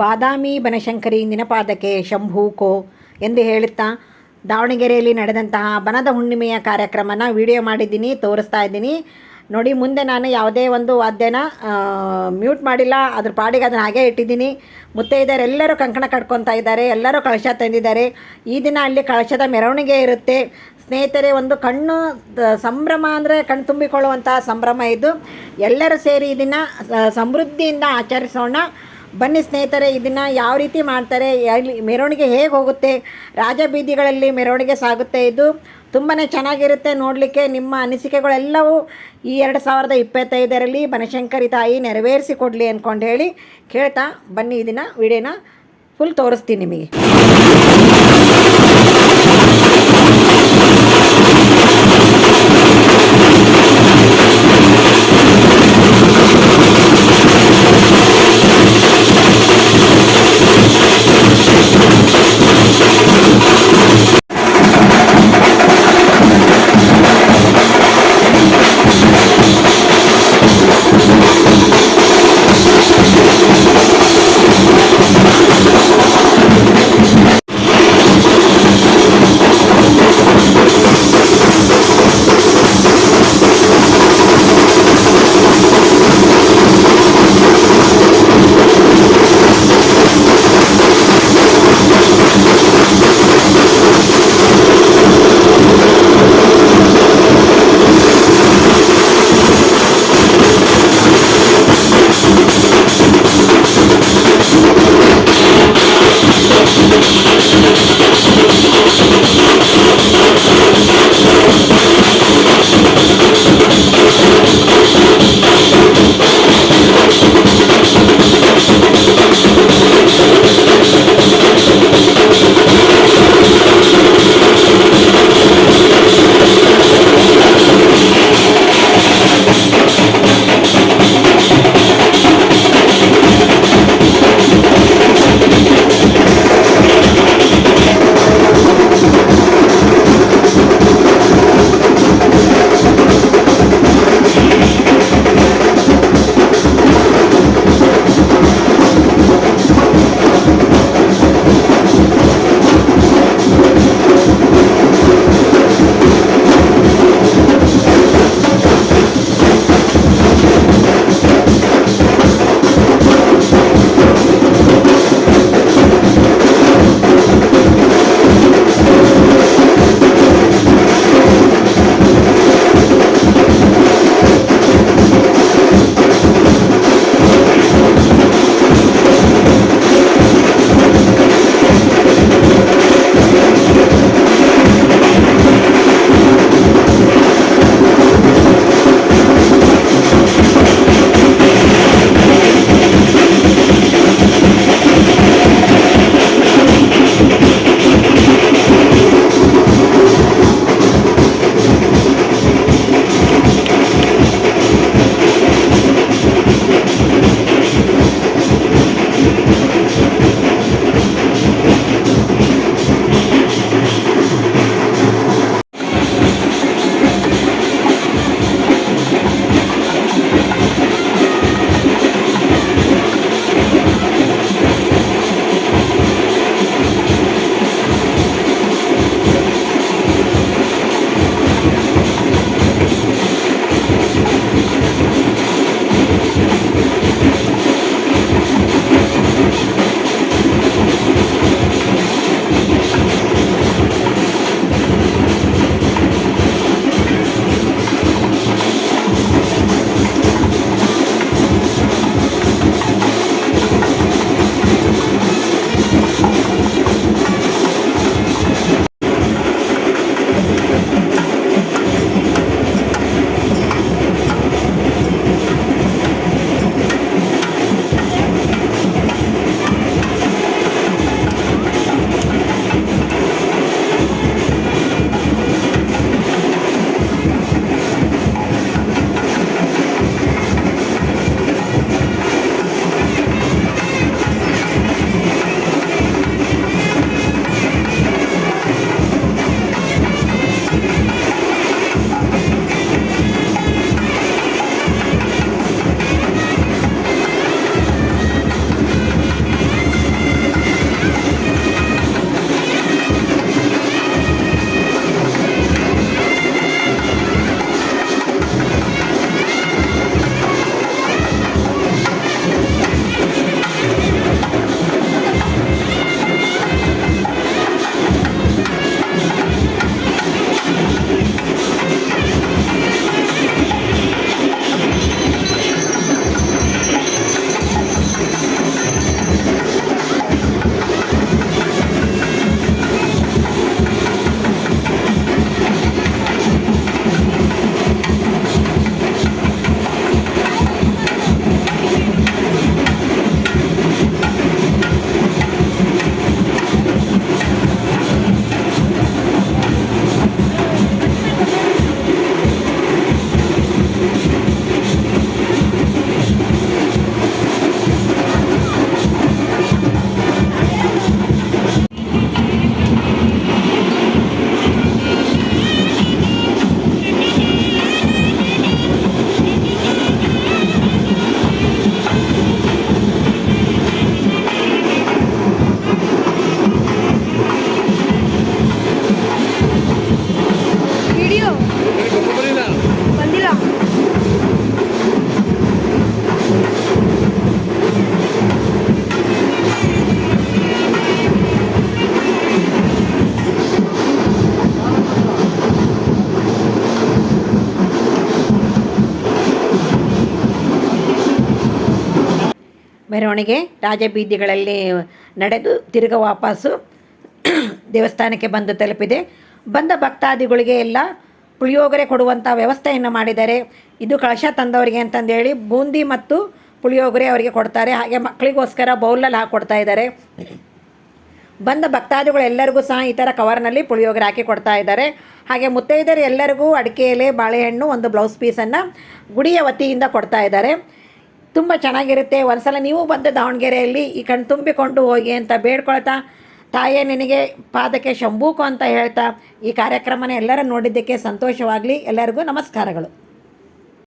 ಬಾದಾಮಿ ಬನಶಂಕರಿ ನಿನಪಾದಕ್ಕೆ ಶಂಭೂಕೋ ಎಂದು ಹೇಳುತ್ತಾ ದಾವಣಗೆರೆಯಲ್ಲಿ ನಡೆದಂತಹ ಬನದ ಹುಣ್ಣಿಮೆಯ ಕಾರ್ಯಕ್ರಮನ ವಿಡಿಯೋ ಮಾಡಿದ್ದೀನಿ, ತೋರಿಸ್ತಾ ಇದ್ದೀನಿ. ನೋಡಿ, ಮುಂದೆ ನಾನು ಯಾವುದೇ ಒಂದು ವಾದ್ಯನ ಮ್ಯೂಟ್ ಮಾಡಿಲ್ಲ, ಅದ್ರ ಪಾಡಿಗೆ ಅದನ್ನು ಹಾಗೆ ಇಟ್ಟಿದ್ದೀನಿ. ಮುತ್ತೈದರೆಲ್ಲರೂ ಕಂಕಣ ಕಟ್ಕೊತಾ ಇದ್ದಾರೆ, ಎಲ್ಲರೂ ಕಳಶ ತಂದಿದ್ದಾರೆ. ಈ ದಿನ ಅಲ್ಲಿ ಕಳಶದ ಮೆರವಣಿಗೆ ಇರುತ್ತೆ. ಸ್ನೇಹಿತರೆ, ಒಂದು ಕಣ್ಣು ಸಂಭ್ರಮ ಅಂದರೆ ಕಣ್ಣು ತುಂಬಿಕೊಳ್ಳುವಂತಹ ಸಂಭ್ರಮ ಇದು. ಎಲ್ಲರೂ ಸೇರಿ ಇದನ್ನು ಸಮೃದ್ಧಿಯಿಂದ ಆಚರಿಸೋಣ. ಬನ್ನಿ ಸ್ನೇಹಿತರೆ, ಇದನ್ನು ಯಾವ ರೀತಿ ಮಾಡ್ತಾರೆ, ಎಲ್ಲಿ ಮೆರವಣಿಗೆ ಹೇಗೆ ಹೋಗುತ್ತೆ ರಾಜಬೀದಿಗಳಲ್ಲಿ ಮೆರವಣಿಗೆ ಸಾಗುತ್ತೆ ಇದು ತುಂಬಾ ಚೆನ್ನಾಗಿರುತ್ತೆ ನೋಡಲಿಕ್ಕೆ. ನಿಮ್ಮ ಅನಿಸಿಕೆಗಳೆಲ್ಲವೂ ಈ ಎರಡು ಸಾವಿರದ ಇಪ್ಪತ್ತೈದರಲ್ಲಿ ಬನಶಂಕರಿ ತಾಯಿ ನೆರವೇರಿಸಿ ಕೊಡಲಿ ಅಂದ್ಕೊಂಡು ಹೇಳಿ ಕೇಳ್ತಾ ಬನ್ನಿ ಇದನ್ನು, ವಿಡಿಯೋನ ಫುಲ್ ತೋರಿಸ್ತೀನಿ ನಿಮಗೆ. ಮೆರವಣಿಗೆ ರಾಜಬೀದಿಗಳಲ್ಲಿ ನಡೆದು ತಿರುಗ ವಾಪಸ್ಸು ದೇವಸ್ಥಾನಕ್ಕೆ ಬಂದು ತಲುಪಿದೆ. ಬಂದ ಭಕ್ತಾದಿಗಳಿಗೆ ಎಲ್ಲ ಪುಳಿಯೋಗರೆ ಕೊಡುವಂಥ ವ್ಯವಸ್ಥೆಯನ್ನು ಮಾಡಿದ್ದಾರೆ. ಇದು ಕಳಶ ತಂದವರಿಗೆ ಅಂತಂದೇಳಿ ಬೂಂದಿ ಮತ್ತು ಪುಳಿಯೋಗರೆ ಅವರಿಗೆ ಕೊಡ್ತಾರೆ. ಹಾಗೆ ಮಕ್ಕಳಿಗೋಸ್ಕರ ಬೌಲಲ್ಲಿ ಹಾಕ್ಕೊಡ್ತಾ ಇದ್ದಾರೆ. ಬಂದ ಭಕ್ತಾದಿಗಳು ಎಲ್ಲರಿಗೂ ಸಹ ಈ ಥರ ಕವರ್ನಲ್ಲಿ ಪುಳಿಯೋಗರೆ ಹಾಕಿ ಕೊಡ್ತಾ ಇದ್ದಾರೆ. ಹಾಗೆ ಮುತ್ತೈದೆಯರು ಎಲ್ಲರಿಗೂ ಅಡಿಕೆ ಎಲೆ, ಬಾಳೆಹಣ್ಣು ಒಂದು ಬ್ಲೌಸ್ ಪೀಸನ್ನು ಗುಡಿಯ ವತಿಯಿಂದ ಕೊಡ್ತಾ ಇದ್ದಾರೆ. ತುಂಬ ಚೆನ್ನಾಗಿರುತ್ತೆ. ಒಂದ್ಸಲ ನೀವು ಬಂದು ದಾವಣಗೆರೆಯಲ್ಲಿ ಈ ಕಣ್ಣು ತುಂಬಿಕೊಂಡು ಹೋಗಿ ಅಂತ ಬೇಡ್ಕೊಳ್ತಾ, ತಾಯೇ ನಿನಗೆ ಪಾದಕ್ಕೆ ಶಂಭೂಕು ಅಂತ ಹೇಳ್ತಾ ಈ ಕಾರ್ಯಕ್ರಮನ ಎಲ್ಲರೂ ನೋಡಿದ್ದಕ್ಕೆ ಸಂತೋಷವಾಗಲಿ. ಎಲ್ಲರಿಗೂ ನಮಸ್ಕಾರಗಳು.